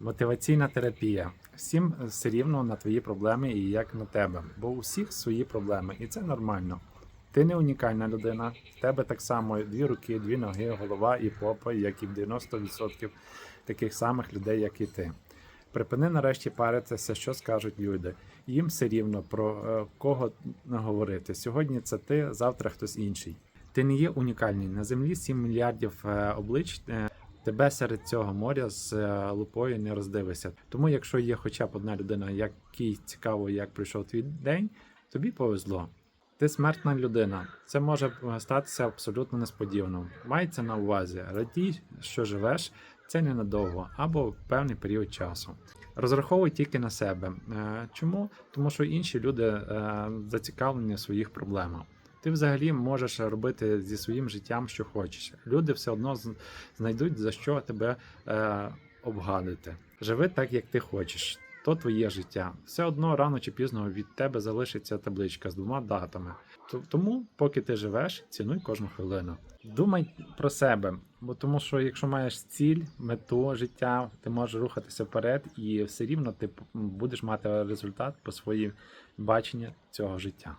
Мотиваційна терапія. Всім все рівно на твої проблеми і як на тебе, бо у всіх свої проблеми, і це нормально. Ти не унікальна людина, в тебе так само дві руки, дві ноги, голова і попа, як і в 90% таких самих людей, як і ти. Припини нарешті паритися, що скажуть люди. Їм все рівно про е, кого говорити. Сьогодні це ти, завтра хтось інший. Ти не є унікальний. На землі 7 мільярдів е, облич. Тебе серед цього моря з е, лупою не роздивишся. Тому, якщо є хоча б одна людина, якій цікаво, як пройшов твій день, тобі повезло. Ти смертна людина. Це може статися абсолютно несподівано. Мається на увазі, радій, що живеш, це ненадовго або певний період часу. Розраховуй тільки на себе. Е, Чому? Тому що інші люди е, зацікавлені в своїх проблемах. Ти взагалі можеш робити зі своїм життям, що хочеш. Люди все одно знайдуть за що тебе е, обгадити. Живи так, як ти хочеш. То твоє життя. Все одно рано чи пізно від тебе залишиться табличка з двома датами. Тому, поки ти живеш, цінуй кожну хвилину. Думай про себе, бо тому що якщо маєш ціль, мету життя, ти можеш рухатися вперед, і все рівно ти будеш мати результат по своїм баченню цього життя.